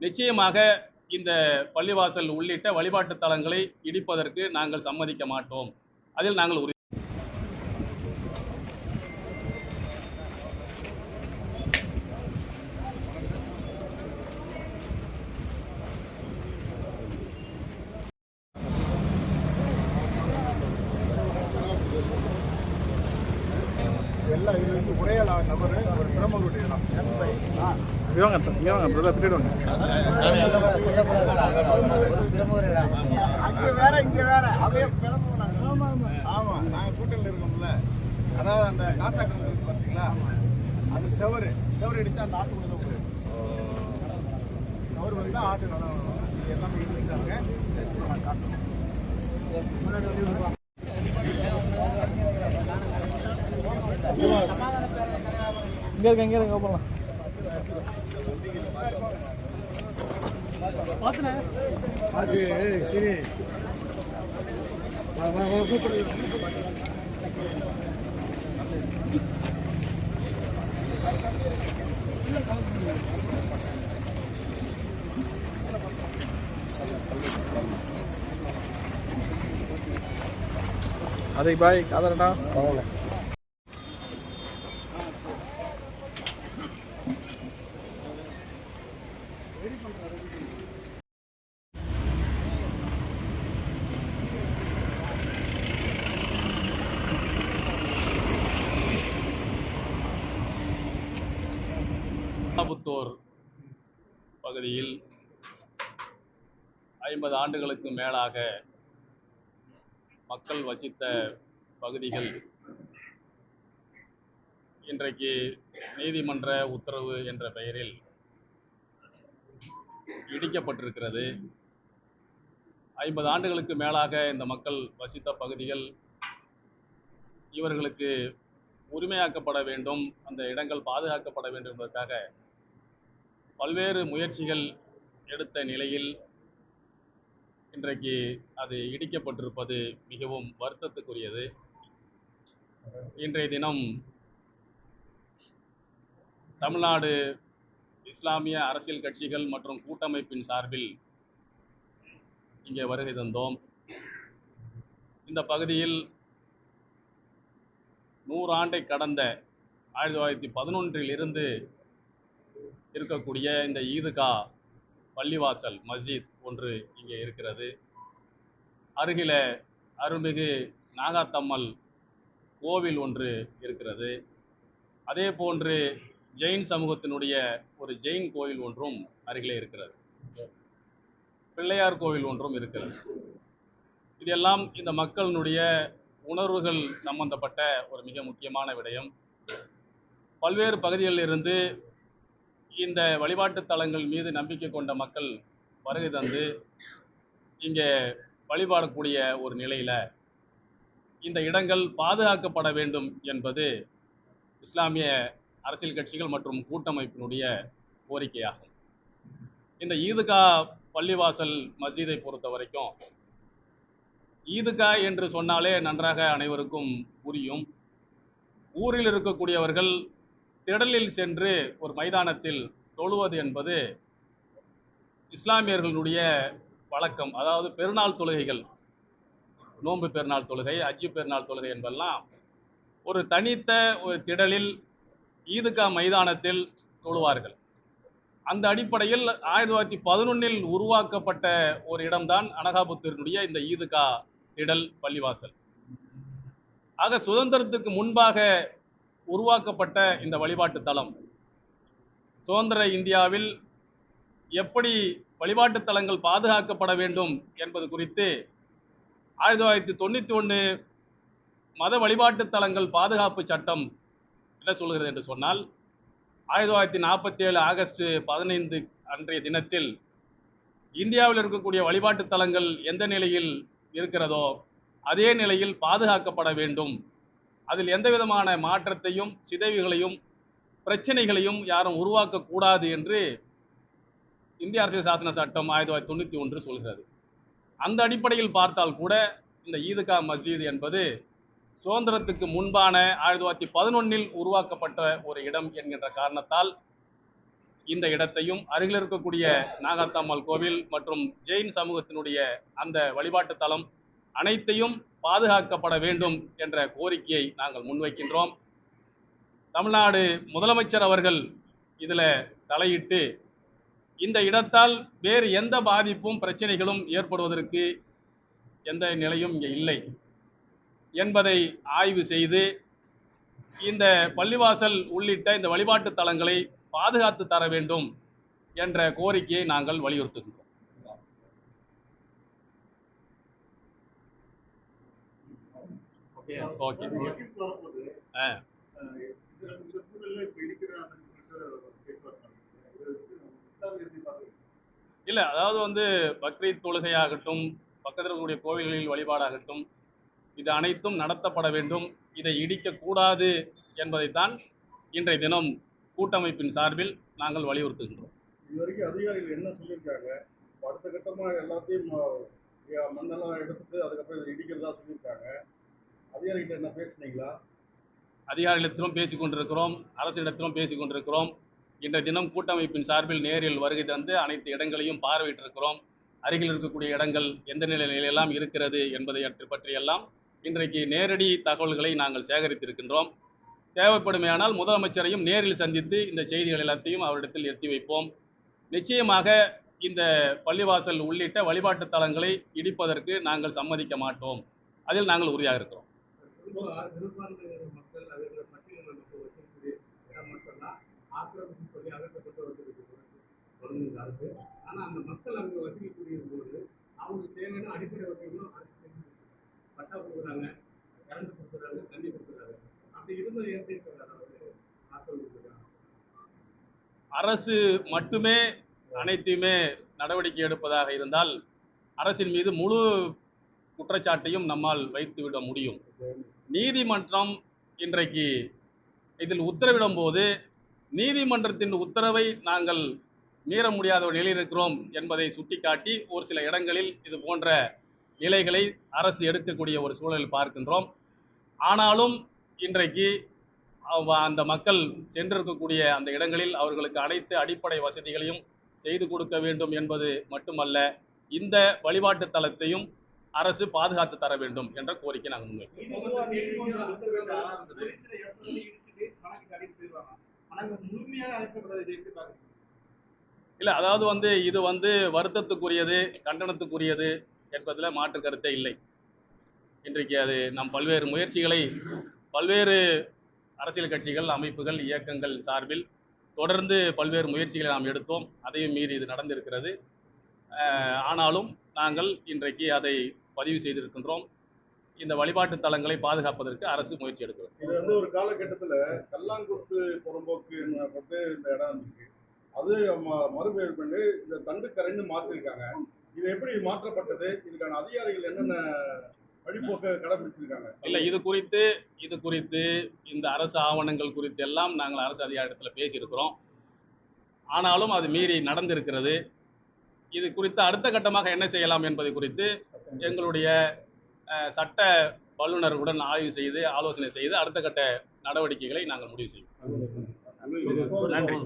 நிச்சயமாக இந்த பள்ளிவாசல் உள்ளிட்ட வழிபாட்டு தலங்களை இடிப்பதற்கு நாங்கள் சம்மதிக்க மாட்டோம். அதில் நாங்கள் உறுதி எல்லாம் இது வந்து ஒரே நபர் அவர் பிரம்மகுடி இவங்க இவங்க பிரதர் திருடுவாங்க அங்க வேற இங்க வேற. அப்படியே பிரம்மகுடி ஆமா ஆமா. ஆமா. நாங்க கூட்டத்தில் இருக்கோம்ல அதாவது அந்த காசாக்கம் இருக்கு பாத்தீங்களா? அது செவரு செவரு அடிச்சா அந்த ஆட்டுக்குள்ள தான் போயிடும். செவரு வந்து ஆட்டு நல்லா வரும். எல்லாமே. முன்னாடி இவங்க இங்கே இருக்க இங்கே இருக்க போகலாம் அதை பாய் காதலடா பரவாயில்ல புத்தூர் பகுதியில் ஐம்பது ஆண்டுகளுக்கு மேலாக மக்கள் வசித்த பகுதிகள். இன்றைக்கு நீதிமன்ற உத்தரவு என்ற பெயரில் இடிக்கப்பட்டிருக்கிறது. ஐம்பது ஆண்டுகளுக்கு மேலாக இந்த மக்கள் வசித்த பகுதிகள் இவர்களுக்கு உரிமையாக்கப்பட வேண்டும் அந்த இடங்கள் பாதுகாக்கப்பட வேண்டும் என்பதற்காக பல்வேறு முயற்சிகள் எடுத்த நிலையில் இன்றைக்கு அது இடிக்கப்பட்டிருப்பது மிகவும் வருத்தத்துக்குரியது. இன்றைய தினம் தமிழ்நாடு இஸ்லாமிய அரசியல் கட்சிகள் மற்றும் கூட்டமைப்பின் சார்பில் இங்கே வருகை தந்தோம். இந்த பகுதியில் நூறாண்டை கடந்த ஆயிரத்தி தொள்ளாயிரத்தி பதினொன்றில் இருந்து இருக்கக்கூடிய இந்த ஈதுகா பள்ளிவாசல் மஸ்ஜித் ஒன்று இங்கே இருக்கிறது. அருகில அருள்மிகு நாகாத்தம்மல் கோவில் ஒன்று இருக்கிறது. அதே போன்று ஜெயின் சமூகத்தினுடைய ஒரு ஜெயின் கோவில் ஒன்றும் அருகிலே இருக்கிறது. பிள்ளையார் கோவில் ஒன்றும் இருக்கிறது. இதெல்லாம் இந்த மக்களினுடைய உணர்வுகள் சம்பந்தப்பட்ட ஒரு மிக முக்கியமான விடயம். பல்வேறு பகுதிகளில் இருந்து இந்த வழிபாட்டு தலங்கள் மீது நம்பிக்கை கொண்ட மக்கள் வருகை தந்து இங்கே வழிபாடக்கூடிய ஒரு நிலையில் இந்த இடங்கள் பாதுகாக்கப்பட வேண்டும் என்பது இஸ்லாமிய அரசியல் கட்சிகள் மற்றும் கூட்டமைப்பினுடைய கோரிக்கையாகும். இந்த ஈதுகா பள்ளிவாசல் மஸ்ஜிதை பொறுத்த வரைக்கும் ஈதுகா என்று சொன்னாலே நன்றாக அனைவருக்கும் புரியும். ஊரில் இருக்கக்கூடியவர்கள் திடலில் சென்று ஒரு மைதானத்தில் தொழுவது என்பது இஸ்லாமியர்களுடைய வழக்கம். அதாவது பெருநாள் தொழுகைகள் நோன்பு பெருநாள் தொழுகை அஜ்ஜு பெருநாள் தொழுகை என்பதெல்லாம் ஒரு தனித்த ஒரு திடலில் ஈதுகா மைதானத்தில் தொழுவார்கள். அந்த அடிப்படையில் ஆயிரத்தி தொள்ளாயிரத்தி பதினொன்னில் உருவாக்கப்பட்ட ஒரு இடம்தான் அனகாபுத்தூரினுடைய இந்த ஈதுகா திடல் பள்ளிவாசல். ஆக சுதந்திரத்துக்கு முன்பாக உருவாக்கப்பட்ட இந்த வழிபாட்டு தலம். சுதந்திர இந்தியாவில் எப்படி வழிபாட்டு தலங்கள் பாதுகாக்கப்பட வேண்டும் என்பது குறித்து ஆயிரத்தி தொள்ளாயிரத்தி தொண்ணூற்றி ஒன்று மத வழிபாட்டு தலங்கள் பாதுகாப்பு சட்டம் என்ன சொல்கிறது என்று சொன்னால் ஆயிரத்தி தொள்ளாயிரத்தி நாற்பத்தி ஏழு ஆகஸ்ட் பதினைந்து அன்றைய தினத்தில் இந்தியாவில் இருக்கக்கூடிய வழிபாட்டு தலங்கள் எந்த நிலையில் இருக்கிறதோ அதே நிலையில் பாதுகாக்கப்பட வேண்டும் அதில் எந்த விதமான மாற்றத்தையும் சிதைவுகளையும் பிரச்சனைகளையும் யாரும் உருவாக்கக்கூடாது என்று இந்திய அரசியல் சாசன சட்டம் ஆயிரத்தி தொள்ளாயிரத்தி தொண்ணூற்றி ஒன்று சொல்கிறது. அந்த அடிப்படையில் பார்த்தால் கூட இந்த ஈதுகா மஸ்ஜித் என்பது சுதந்திரத்துக்கு முன்பான ஆயிரத்தி தொள்ளாயிரத்தி பதினொன்னில் உருவாக்கப்பட்ட ஒரு இடம் என்கின்ற காரணத்தால் இந்த இடத்தையும் அருகில் இருக்கக்கூடிய நாகாத்தம்மாள் கோவில் மற்றும் ஜெயின் சமூகத்தினுடைய அந்த வழிபாட்டு தலம் அனைத்தையும் பாதுகாக்கப்பட வேண்டும் என்ற கோரிக்கையை நாங்கள் முன்வைக்கின்றோம். தமிழ்நாடு முதலமைச்சர் அவர்கள் இதில் தலையிட்டு இந்த இடத்தால் வேறு எந்த பாதிப்பும் பிரச்சனைகளும் ஏற்படுவதற்கு எந்த நிலையும் இங்கே இல்லை என்பதை ஆய்வு செய்து இந்த பள்ளிவாசல் உள்ளிட்ட இந்த வழிபாட்டு தலங்களை பாதுகாத்து தர வேண்டும் என்ற கோரிக்கையை நாங்கள் வலியுறுத்துகின்றோம். ஓகே ஆ இல்லை அதாவது வந்து பக்ரீத் தொழுகையாகட்டும் பக்கத்தில் இருக்கக்கூடிய கோவில்களில் வழிபாடாகட்டும் இது அனைத்தும் நடத்தப்பட வேண்டும் இதை இடிக்கக்கூடாது என்பதைத்தான் இன்றைய தினம் கூட்டமைப்பின் சார்பில் நாங்கள் வலியுறுத்துகின்றோம். இது வரைக்கும் அதிகாரிகள் என்ன சொல்லியிருக்காங்க? அடுத்த கட்டமா எல்லாத்தையும் மண்ணெல்லாம் எடுத்துட்டு அதுக்கப்புறம் இடிக்கிறதா சொல்லியிருக்காங்க. அதிகாரிகிட்ட என்ன பேசுனீங்களா? அதிகாரிகளிடத்திலும் பேசிக் கொண்டிருக்கிறோம் அரசிடத்திலும் பேசிக் கொண்டிருக்கிறோம் இன்றைய தினம் கூட்டமைப்பின் சார்பில் நேரில் வருகை தந்து அனைத்து இடங்களையும் பார்வையிட்டிருக்கிறோம். அருகில் இருக்கக்கூடிய இடங்கள் எந்த நிலையிலெல்லாம் இருக்கிறது என்பதை பற்றியெல்லாம் இன்றைக்கு நேரடி தகவல்களை நாங்கள் சேகரித்திருக்கின்றோம். தேவைப்படுமையானால் முதலமைச்சரையும் நேரில் சந்தித்து இந்த செய்திகள் எல்லாத்தையும் அவரிடத்தில் எத்தி வைப்போம். நிச்சயமாக இந்த பள்ளிவாசல் உள்ளிட்ட வழிபாட்டு தலங்களை இடிப்பதற்கு நாங்கள் சம்மதிக்க மாட்டோம். அதில் நாங்கள் உறுதியாக இருக்கிறோம். சிறுபான்மையினர் மக்கள் அவர்கள் பட்டியலின மக்கள் வசிக்கக்கூடிய இடம் மட்டும்தான் ஆக்கிரமிப்பு சொல்லி அகற்றப்பட்டு வந்திருக்கு. தொடர்ந்து அரசு ஆனா அந்த மக்கள் அங்க வசிக்கக்கூடிய போது அவங்களுக்கு தேவையான அடிப்படை வசதிகளும் அரசு செஞ்சு கொடுக்குது. பட்டா கொடுக்குறாங்க கரண்ட் கொடுக்குறாங்க தண்ணி கொடுக்குறாங்க. அப்படி இருந்த எப்படி இருக்கிறார் அவரு ஆக்கிரமிப்பு அரசு மட்டுமே அனைத்தையுமே நடவடிக்கை எடுப்பதாக இருந்தால் அரசின் மீது முழு குற்றச்சாட்டையும் நம்மால் வைத்துவிட முடியும். நீதிமன்றம் இன்றைக்கு இதில் உத்தரவிடும் போது நீதிமன்றத்தின் உத்தரவை நாங்கள் மீற முடியாத ஒரு நிலையில் இருக்கிறோம் என்பதை சுட்டிக்காட்டி ஒரு சில இடங்களில் இது போன்ற நிலைகளை அரசு எடுக்கக்கூடிய ஒரு சூழலில் பார்க்கின்றோம். ஆனாலும் இன்றைக்கு அந்த மக்கள் சென்றிருக்கக்கூடிய அந்த இடங்களில் அவர்களுக்கு அனைத்து அடிப்படை வசதிகளையும் செய்து கொடுக்க வேண்டும் என்பது மட்டுமல்ல இந்த வழிபாட்டு தலத்தையும் அரசு பாதுகாத்து தர வேண்டும் என்ற கோரிக்கை நாங்கள் முன்வைக்கிறோம். இல்லை அதாவது வந்து இது வந்து வருத்தத்துக்குரியது கண்டனத்துக்குரியது என்பதில் மாற்று கருத்தே இல்லை. இன்றைக்கு அது நம் பல்வேறு முயற்சிகளை பல்வேறு அரசியல் கட்சிகள் அமைப்புகள் இயக்கங்கள் சார்பில் தொடர்ந்து பல்வேறு முயற்சிகளை நாம் எடுத்தோம். அதையும் மீறி இது நடந்திருக்கிறது. ஆனாலும் நாங்கள் இன்றைக்கு அதை பதிவு செய்திருக்கின்றோம். இந்த வழிபாட்டு தலங்களை பாதுகாப்பதற்கு அரசு முயற்சி எடுக்கிறது இது வந்து ஒரு காலகட்டத்துல கல்லாங்குருத்து புறம்போக்கு போட்டு இந்த இடம் இருக்கு அது மறுபெயர் பண்ணி இந்த தண்டுக்கரைன்னு மாத்திருக்காங்க. இது எப்படி மாற்றப்பட்டது? இதுக்கான அதிகாரிகள் என்னென்ன வழிபோக்க கடைபிடிச்சிருக்காங்க? இல்லை இது குறித்து இது குறித்து இந்த அரசு ஆவணங்கள் குறித்து எல்லாம் நாங்கள் அரசு அதிகாரத்தில் பேசியிருக்கிறோம். ஆனாலும் அது மீறி நடந்திருக்கிறது. இது குறித்து அடுத்த கட்டமாக என்ன செய்யலாம் என்பது குறித்து எங்களுடைய சட்ட வல்லுநர்களுடன் ஆய்வு செய்து ஆலோசனை செய்து அடுத்த கட்ட நடவடிக்கைகளை நாங்கள் முடிவு செய்வோம். நன்றி.